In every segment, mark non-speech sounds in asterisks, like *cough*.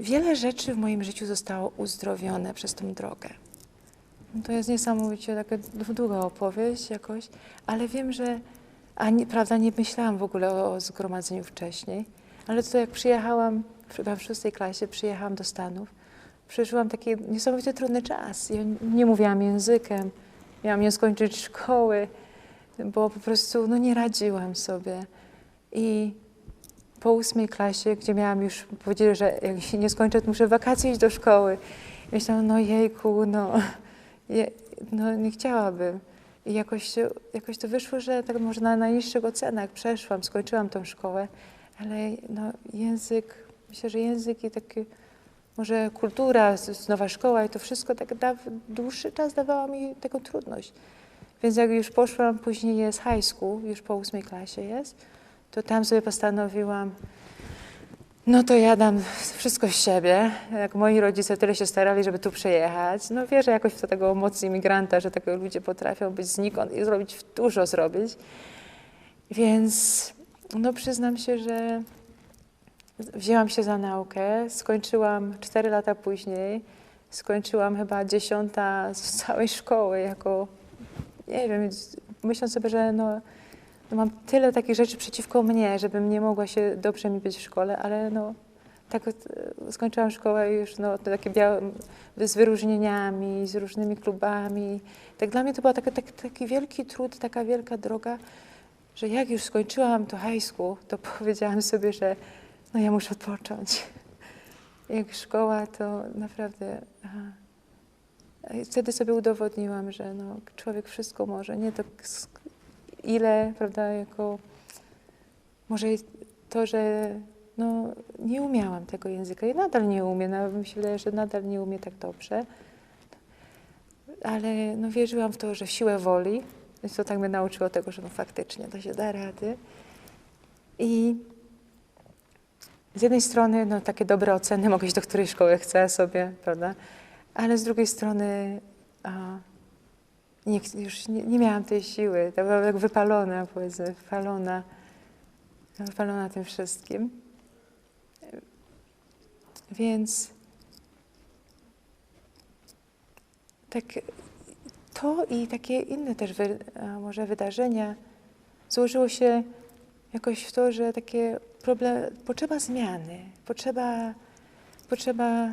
wiele rzeczy w moim życiu zostało uzdrowione przez tą drogę. No To jest niesamowicie taka długa opowieść jakoś, ale wiem, że a nie, prawda, nie myślałam w ogóle o, o zgromadzeniu wcześniej, ale to jak przyjechałam, chyba w szóstej klasie, przyjechałam do Stanów, przeżyłam taki niesamowicie trudny czas. Ja nie mówiłam językiem, miałam nie skończyć szkoły, bo po prostu no, nie radziłam sobie. I po ósmej klasie, gdzie miałam już, powiedzieli, że jak się nie skończę, to muszę wakacje iść do szkoły. I myślałam, no jejku, no, je, no nie chciałabym. I jakoś, jakoś to wyszło, że tak może na najniższych ocenach przeszłam, skończyłam tą szkołę, ale no, język, myślę, że język i taki, może kultura, nowa szkoła i to wszystko tak da, dłuższy czas dawało mi taką trudność. Więc jak już poszłam, później jest high school, już po ósmej klasie jest, to tam sobie postanowiłam, no to ja dam wszystko z siebie. Jak moi rodzice tyle się starali, żeby tu przyjechać. No wierzę jakoś w to tego mocy imigranta, że takie ludzie potrafią być znikąd i zrobić dużo zrobić. Więc no przyznam się, że wzięłam się za naukę. Skończyłam cztery lata później. Skończyłam chyba dziesiąta z całej szkoły jako, nie wiem, myśląc sobie, że no, no mam tyle takich rzeczy przeciwko mnie, żebym nie mogła się dobrze mi być w szkole, ale no tak e, skończyłam szkołę już no, takie białe, z wyróżnieniami, z różnymi klubami. Tak dla mnie to był taki, taki, wielki trud, taka wielka droga, że jak już skończyłam to high school, to *laughs* powiedziałam sobie, że no ja muszę odpocząć. Jak szkoła, to naprawdę... Aha. I wtedy sobie udowodniłam, że no, człowiek wszystko może, nie to ile, prawda, jako może to, że no, nie umiałam tego języka. I nadal nie umiem, nawet mi się wydaje, że nadal nie umiem tak dobrze, ale no, wierzyłam w to, że siłę woli, więc to tak mnie nauczyło tego, że no, faktycznie to się da rady. I z jednej strony no, takie dobre oceny, mogę iść do której szkoły chcę sobie, prawda, ale z drugiej strony a, nie, już nie, nie miałam tej siły, to byłam jak wypalona, powiedzmy, wypalona, wypalona tym wszystkim. Więc tak to i takie inne też wy, może wydarzenia złożyło się jakoś w to, że takie problem, potrzeba zmiany, potrzeba, potrzeba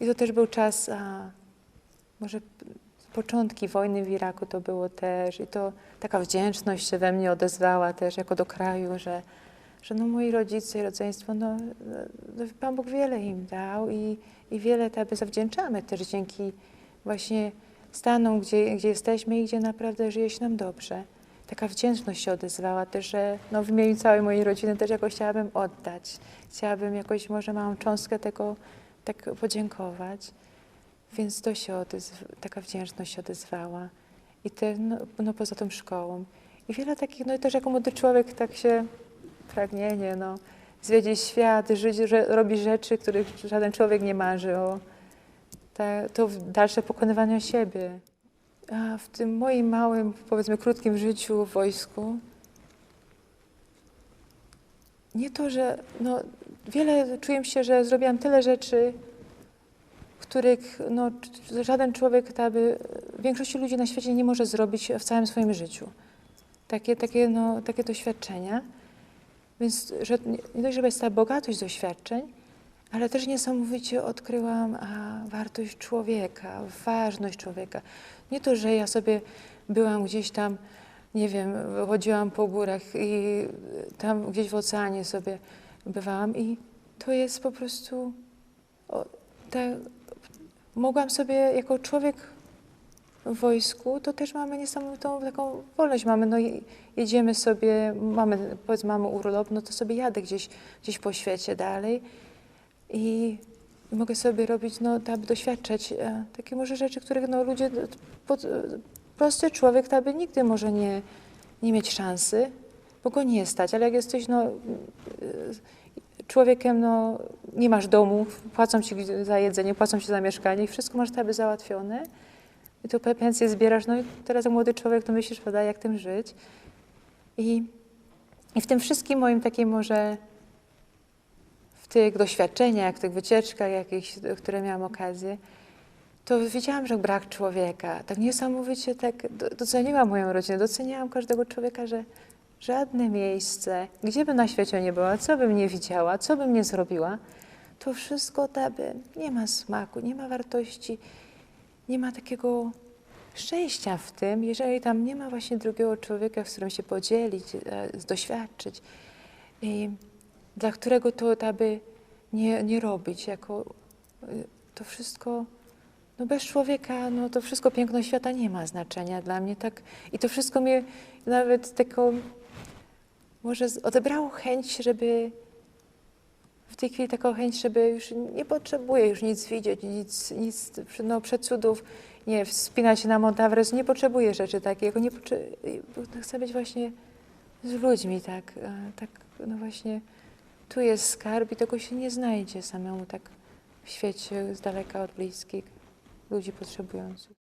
i to też był czas, a może początki wojny w Iraku to było też i to taka wdzięczność się we mnie odezwała też jako do kraju, że, że no moi rodzice i rodzeństwo, no, no Pan Bóg wiele im dał i, i wiele tebe zawdzięczamy też dzięki właśnie stanom, gdzie, gdzie jesteśmy i gdzie naprawdę żyje się nam dobrze. Taka wdzięczność się odezwała też, że no, w imieniu całej mojej rodziny też jakoś chciałabym oddać. Chciałabym jakoś może małą cząstkę tego tak podziękować. Więc to się taka wdzięczność się odezwała. I te, no, no poza tą szkołą. I wiele takich, no i też jako młody człowiek tak się pragnienie, no, zwiedzić świat, żyć, że, robić rzeczy, których żaden człowiek nie marzy o to dalsze pokonywanie siebie. A w tym moim małym, powiedzmy krótkim życiu w wojsku, nie to, że no, wiele czuję się, że zrobiłam tyle rzeczy, których no, żaden człowiek, ta by, większości ludzi na świecie nie może zrobić w całym swoim życiu. Takie, takie, no, takie doświadczenia. Więc że, nie dość, że jest ta bogatość doświadczeń, ale też niesamowicie odkryłam a, wartość człowieka, ważność człowieka. Nie to, że ja sobie byłam gdzieś tam, nie wiem, chodziłam po górach i tam gdzieś w oceanie sobie bywałam i to jest po prostu, o, te, mogłam sobie jako człowiek w wojsku, to też mamy niesamowitą taką wolność. Mamy, no jedziemy sobie, mamy, powiedzmy, mamy urlop, no to sobie jadę gdzieś, gdzieś po świecie dalej i mogę sobie robić, no, by doświadczać e, takie może rzeczy, których no, ludzie, pod, e, prosty człowiek tak by nigdy może nie, nie mieć szansy, bo go nie stać, ale jak jesteś no, e, człowiekiem, no, nie masz domu, płacą ci za jedzenie, płacą ci za mieszkanie i wszystko masz by załatwione i tu pe- pensję zbierasz, no i teraz młody człowiek to myślisz, prawda, jak tym żyć i, i w tym wszystkim moim takim może w tych doświadczeniach, w tych wycieczkach jakichś, które miałam okazję, to wiedziałam, że brak człowieka. Tak niesamowicie tak do- doceniłam moją rodzinę, doceniałam każdego człowieka, że żadne miejsce, gdzie by na świecie nie była, co bym nie widziała, co bym nie zrobiła, to wszystko daby, nie ma smaku, nie ma wartości, nie ma takiego szczęścia w tym, jeżeli tam nie ma właśnie drugiego człowieka, z którym się podzielić, e, doświadczyć, i dla którego to daby nie, nie robić, jako y, to wszystko, no bez człowieka, no to wszystko piękno świata nie ma znaczenia dla mnie, tak, i to wszystko mnie nawet taką, może odebrało chęć, żeby w tej chwili taką chęć, żeby już nie potrzebuję już nic widzieć, nic, nic no, nie wspinać się na Mount Everest, nie potrzebuję rzeczy takiego, nie potrze- bo chcę być właśnie z ludźmi, tak, tak, no właśnie, tu jest skarb i tego się nie znajdzie samemu tak w świecie, z daleka od bliskich, ludzi potrzebujących.